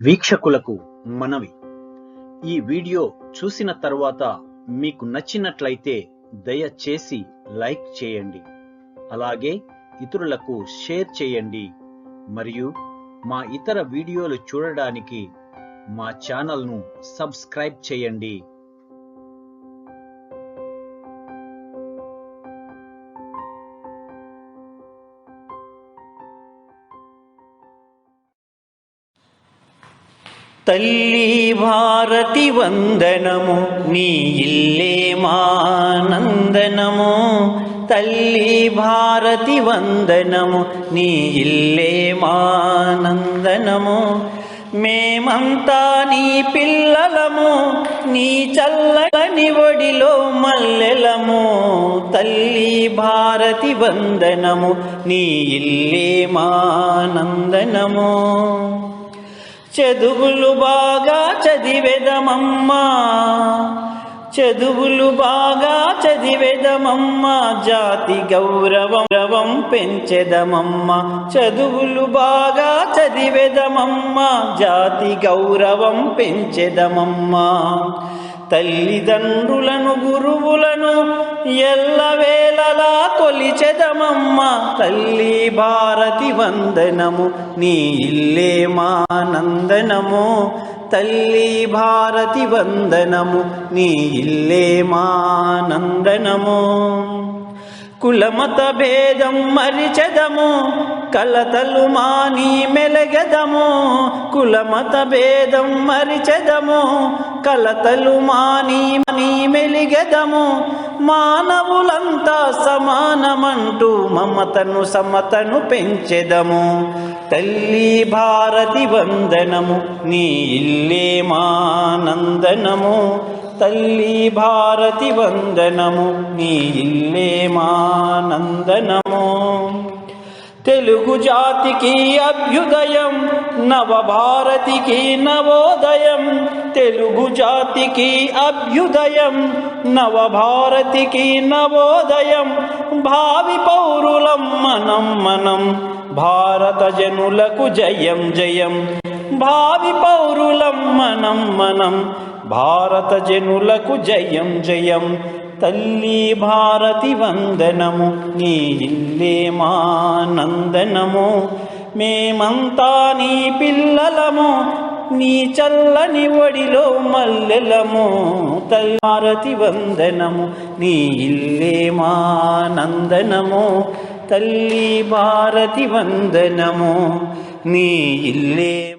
వీక్షకులకు మనవి. ఈ వీడియో చూసిన తర్వాత మీకు నచ్చినట్లయితే దయచేసి లైక్ చేయండి. అలాగే ఇతరులకు షేర్ చేయండి. మరియు మా ఇతర వీడియోలు చూడడానికి మా ఛానల్ను సబ్స్క్రైబ్ చేయండి. తల్లి భారతి వందనము నీ ఇల్లే మానందనము తల్లి భారతి వందనము నీ ఇల్లే మానందనము మేమంతా నీ పిల్లలము నీ చల్లని ఒడిలో మల్లెలము. తల్లి భారతి వందనము నీ ఇల్లే మానందనము చదువులు బాగా చదివెదమమ్మా. చదువులు బాగా చదివెదమమ్మా. జాతి గౌరవం రవం పెంచెదమమ్మా. చదువులు బాగా చదివెదమమ్మా. జాతి గౌరవం పెంచెదమమ్మా. తల్లిదండ్రులను గురువులను ఎల్లవేళలా కొలిచెదమమ్మ. తల్లి భారతి వందనము నీ ఇల్లే మానందనము. తల్లి భారతి వందనము నీ ఇల్లే మానందనము. కులమత భేదం మరిచెదము కలతలు మాని మెలగెదము. కులమత భేదం మరిచెదము కలతలు మాని మని మెలిగెదము. మానవులంతా సమానమంటూ మమతను సమతను పెంచెదము. తల్లి భారతి వందనము నీ ఇల్లే మానందనము. తల్లి భారతి వందనము నీ ఇల్లే మానందనము తెలుగు జాతికి అభ్యుదయం నవభారతికి నవోదయం. తెలుగు జాతికి అభ్యుదయం నవభారతికి నవోదయం. భావి పౌరులం మనం మనం భారత జనులకు జయం జయం. భావి పౌరులం మనం మనం భారత జనులకు జయం జయం. తల్లి భారతి వందనము నీ ఇల్లే మానందనము మేమంతా నీ పిల్లలము నీ చల్లని ఒడిలో మల్లెలము. తల్లి భారతి వందనము నీ ఇల్లే మానందనము తల్లి భారతి వందనము నీ ఇల్లే